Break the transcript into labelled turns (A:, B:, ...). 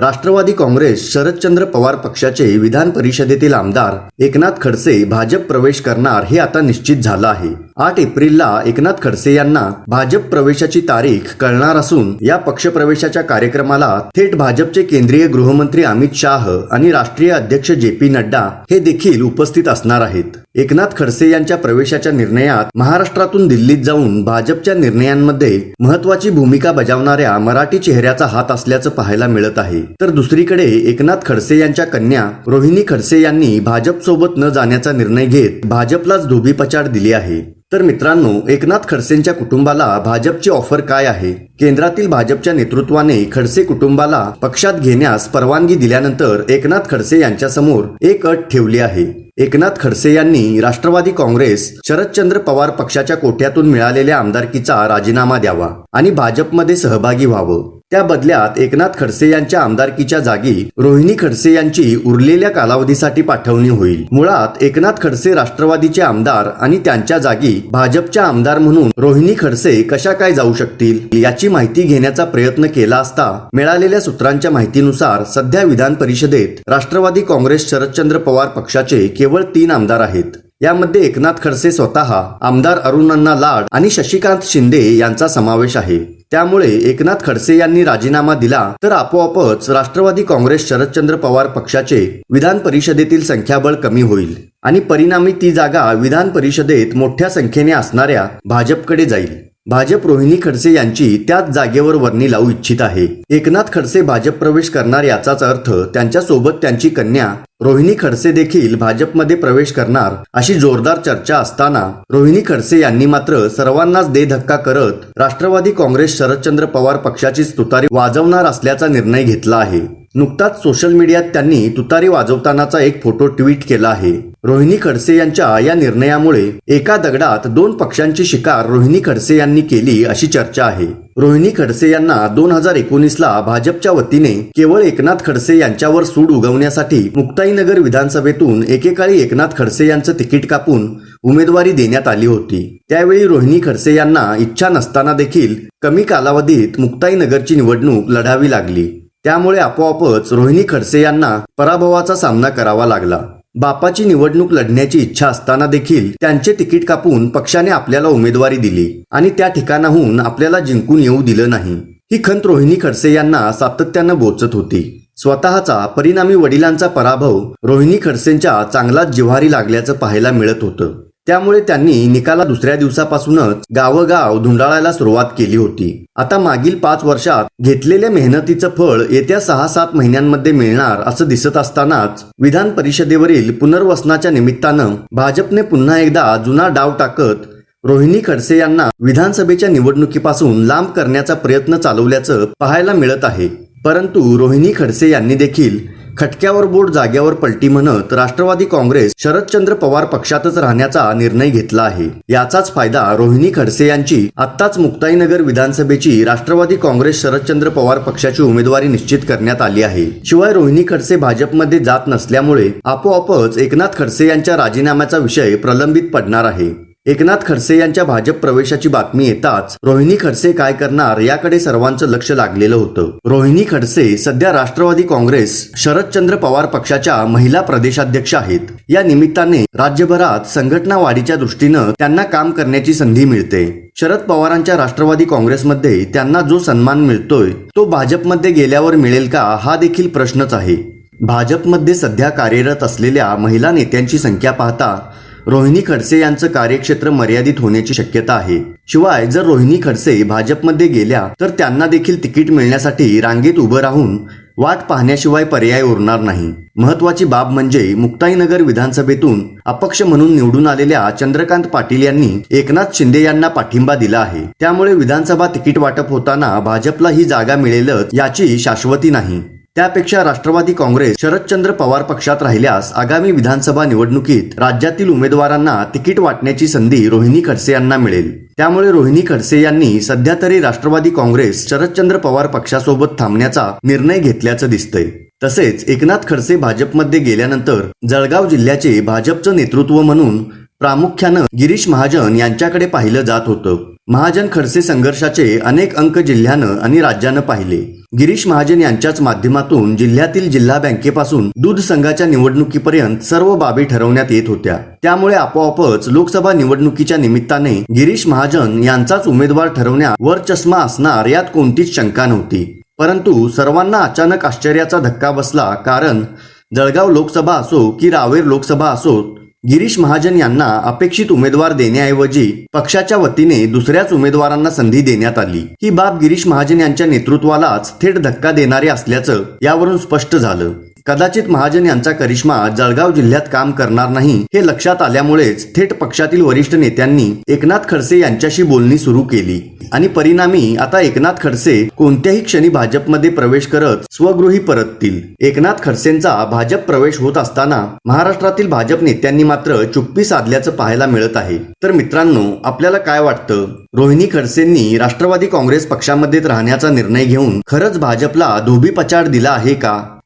A: राष्ट्रवादी काँग्रेस शरदचंद्र पवार पक्षाचे विधान परिषदेतील आमदार एकनाथ खडसे भाजप प्रवेश करणार हे आता निश्चित झालं आहे. आठ एप्रिलला एकनाथ खडसे यांना भाजप प्रवेशाची तारीख कळणार असून या पक्षप्रवेशाच्या कार्यक्रमाला थेट भाजपचे केंद्रीय गृहमंत्री अमित शाह आणि राष्ट्रीय अध्यक्ष जे पी नड्डा हे देखील उपस्थित असणार आहेत. एकनाथ खडसे यांच्या प्रवेशाच्या निर्णयात महाराष्ट्रातून दिल्लीत जाऊन भाजपच्या निर्णयांमध्ये महत्वाची भूमिका बजावणाऱ्या मराठी चेहऱ्याचा हात असल्याचं पाहायला मिळत आहे. तर दुसरीकडे एकनाथ खडसे यांच्या कन्या रोहिणी खडसे यांनी भाजपसोबत न जाण्याचा निर्णय घेत भाजपलाच धोबीपचार दिली आहे. तर मित्रांनो एकनाथ खडसेंच्या कुटुंबाला भाजपची ऑफर काय आहे? केंद्रातील भाजपच्या नेतृत्वाने खडसे कुटुंबाला पक्षात घेण्यास परवानगी दिल्यानंतर एकनाथ खडसे यांच्यासमोर एक अट ठेवली आहे. एकनाथ खडसे यांनी राष्ट्रवादी काँग्रेस शरदचंद्र पवार पक्षाच्या कोठ्यातून मिळालेल्या आमदारकीचा राजीनामा द्यावा आणि भाजपमध्ये सहभागी व्हावं. त्या बदल्यात एकनाथ खडसे यांच्या आमदारकीच्या जागी रोहिणी खडसे यांची उरलेल्या कालावधीसाठी पाठवणी होईल. मुळात एकनाथ खडसे राष्ट्रवादीचे आमदार आणि त्यांच्या जागी भाजपच्या आमदार म्हणून रोहिणी खडसे कशा काय जाऊ शकतील याची माहिती घेण्याचा प्रयत्न केला असता मिळालेल्या सूत्रांच्या माहितीनुसार सध्या विधान परिषदेत राष्ट्रवादी काँग्रेस शरदचंद्र पवार पक्षाचे केवळ तीन आमदार आहेत. यामध्ये एकनाथ खडसे स्वतः आमदार अरुणांना लाड आणि शशिकांत शिंदे यांचा समावेश आहे. त्यामुळे एकनाथ खडसे यांनी राजीनामा दिला तर आपोआपच राष्ट्रवादी काँग्रेस शरदचंद्र पवार पक्षाचे विधान परिषदेतील संख्याबळ कमी होईल आणि परिणामी ती जागा विधान परिषदेत मोठ्या संख्येने असणाऱ्या भाजपकडे जाईल. भाजप रोहिणी खडसे यांची त्याच जागेवर वर्णी लावू इच्छित आहे. एकनाथ खडसे भाजप प्रवेश करणार याचाच अर्थ त्यांच्यासोबत त्यांची कन्या रोहिणी खडसे देखील भाजपमध्ये प्रवेश करणार अशी जोरदार चर्चा असताना रोहिणी खडसे यांनी मात्र सर्वांनाच दे धक्का करत राष्ट्रवादी काँग्रेस शरदचंद्र पवार पक्षाची तुतारी वाजवणार असल्याचा निर्णय घेतला आहे. नुकताच सोशल मीडियात त्यांनी तुतारी वाजवतानाचा एक फोटो ट्विट केला आहे. रोहिणी खडसे यांच्या या निर्णयामुळे एका दगडात दोन पक्षांची शिकार रोहिणी खडसे यांनी केली अशी चर्चा आहे. रोहिणी खडसे यांना दोन हजार एकोणीसला भाजपच्या वतीने केवळ एकनाथ खडसे यांच्यावर सूड उगवण्यासाठी मुक्ताईनगर विधानसभेतून एकेकाळी एकनाथ खडसे यांचं तिकीट कापून उमेदवारी देण्यात आली होती. त्यावेळी रोहिणी खडसे यांना इच्छा नसताना देखील कमी कालावधीत मुक्ताईनगरची निवडणूक लढावी लागली. त्यामुळे आपोआपच रोहिणी खडसे यांना पराभवाचा सामना करावा लागला. बापाची निवडणूक लढण्याची इच्छा असताना देखील त्यांचे तिकीट कापून पक्षाने आपल्याला उमेदवारी दिली आणि त्या ठिकाणाहून आपल्याला जिंकून येऊ दिलं नाही. ही खंत रोहिणी खडसे यांना सातत्यानं बोचत होती. स्वतःचा परिणामी वडिलांचा पराभव रोहिणी खडसेंच्या चांगलाच जिव्हारी लागल्याचं पाहायला मिळत होतं. त्यामुळे त्यांनी निकाला दुसऱ्या दिवसापासूनच गावोगाव धुंडाळायला सुरुवात केली होती. आता मागील पाच वर्षात घेतलेल्या मेहनतीचं फळ येत्या सहा सात महिन्यांमध्ये मिळणार असं दिसत असतानाच विधान परिषदेवरील पुनर्वसनाच्या निमित्तानं भाजपने पुन्हा एकदा जुना डाव टाकत रोहिणी खडसे यांना विधानसभेच्या निवडणुकीपासून लांब करण्याचा प्रयत्न चालवल्याचं पाहायला मिळत आहे. परंतु रोहिणी खडसे यांनी देखील खटक्यावर बोट जाग्यावर पलटी म्हणत राष्ट्रवादी काँग्रेस शरदचंद्र पवार पक्षातच राहण्याचा निर्णय घेतला आहे. याचाच फायदा रोहिणी खडसे यांची आत्ताच मुक्ताईनगर विधानसभेची राष्ट्रवादी काँग्रेस शरदचंद्र पवार पक्षाची उमेदवारी निश्चित करण्यात आली आहे. शिवाय रोहिणी खडसे भाजपमध्ये जात नसल्यामुळे आपोआपच एकनाथ खडसे यांच्या राजीनाम्याचा विषय प्रलंबित पडणार आहे. एकनाथ खडसे यांच्या भाजप प्रवेशाची बातमी येताच रोहिणी खडसे काय करणार याकडे सर्वांचं लक्ष लागलेलं होतं. रोहिणी खडसे सध्या राष्ट्रवादी काँग्रेस शरदचंद्र पवार पक्षाच्या महिला प्रदेशाध्यक्ष आहेत. या निमित्ताने राज्यभरात संघटना वाढीच्या दृष्टीनं त्यांना काम करण्याची संधी मिळते. शरद पवारांच्या राष्ट्रवादी काँग्रेसमध्ये त्यांना जो सन्मान मिळतोय तो भाजपमध्ये गेल्यावर मिळेल का हा देखील प्रश्नच आहे. भाजपमध्ये सध्या कार्यरत असलेल्या महिला नेत्यांची संख्या पाहता रोहिणी खडसे यांचं कार्यक्षेत्र मर्यादित होण्याची शक्यता आहे. शिवाय जर रोहिणी खडसे भाजपमध्ये गेल्या तर त्यांना देखील तिकीट मिळण्यासाठी रांगेत उभं राहून वाट पाहण्याशिवाय पर्याय उरणार नाही. महत्वाची बाब म्हणजे मुक्ताईनगर विधानसभेतून अपक्ष म्हणून निवडून आलेल्या चंद्रकांत पाटील यांनी एकनाथ शिंदे यांना पाठिंबा दिला आहे. त्यामुळे विधानसभा तिकीट वाटप होताना भाजपला ही जागा मिळेलच याची शाश्वती नाही. त्यापेक्षा राष्ट्रवादी काँग्रेस शरदचंद्र पवार पक्षात राहिल्यास आगामी विधानसभा निवडणुकीत राज्यातील उमेदवारांना तिकीट वाटण्याची संधी रोहिणी खडसे यांना मिळेल. त्यामुळे रोहिणी खडसे यांनी सध्या तरी राष्ट्रवादी काँग्रेस शरदचंद्र पवार पक्षासोबत थांबण्याचा निर्णय घेतल्याचं दिसतंय. तसेच एकनाथ खडसे भाजपमध्ये गेल्यानंतर जळगाव जिल्ह्याचे भाजपचं नेतृत्व म्हणून प्रामुख्यानं गिरीश महाजन यांच्याकडे पाहिलं जात होतं. महाजन खडसे संघर्षाचे अनेक अंक जिल्ह्यानं आणि राज्यानं पाहिले. गिरीश महाजन यांच्याच माध्यमातून जिल्ह्यातील जिल्हा बँकेपासून दूध संघाच्या निवडणुकीपर्यंत सर्व बाबी ठरवण्यात येत होत्या. त्यामुळे आपोआपच लोकसभा निवडणुकीच्या निमित्ताने गिरीश महाजन यांचाच उमेदवार ठरवण्यात वर चष्मा असणार यात कोणतीच शंका नव्हती. परंतु सर्वांना अचानक आश्चर्याचा धक्का बसला कारण जळगाव लोकसभा असो की रावेर लोकसभा असो गिरीश महाजन यांना अपेक्षित उमेदवार देण्याऐवजी पक्षाच्या वतीने दुसऱ्याच उमेदवारांना संधी देण्यात आली. ही बाब गिरीश महाजन यांच्या नेतृत्वालाच थेट धक्का देणारी असल्याचं यावरून स्पष्ट झालं. कदाचित महाजन यांचा करिश्मा जळगाव जिल्ह्यात काम करणार नाही हे लक्षात आल्यामुळेच थेट पक्षातील वरिष्ठ नेत्यांनी एकनाथ खडसे यांच्याशी बोलणी सुरू केली. आणि परिणामी आता एकनाथ खडसे कोणत्याही क्षणी भाजपमध्ये प्रवेश करत स्वगृही परततील. एकनाथ खडसेंचा भाजप प्रवेश होत असताना महाराष्ट्रातील भाजप नेत्यांनी मात्र चुप्पी साधल्याचं पाहायला मिळत आहे. तर मित्रांनो आपल्याला काय वाटतं? रोहिणी खडसेंनी राष्ट्रवादी काँग्रेस पक्षामध्येच राहण्याचा निर्णय घेऊन खरंच भाजपला धोबी पचाड दिला आहे का?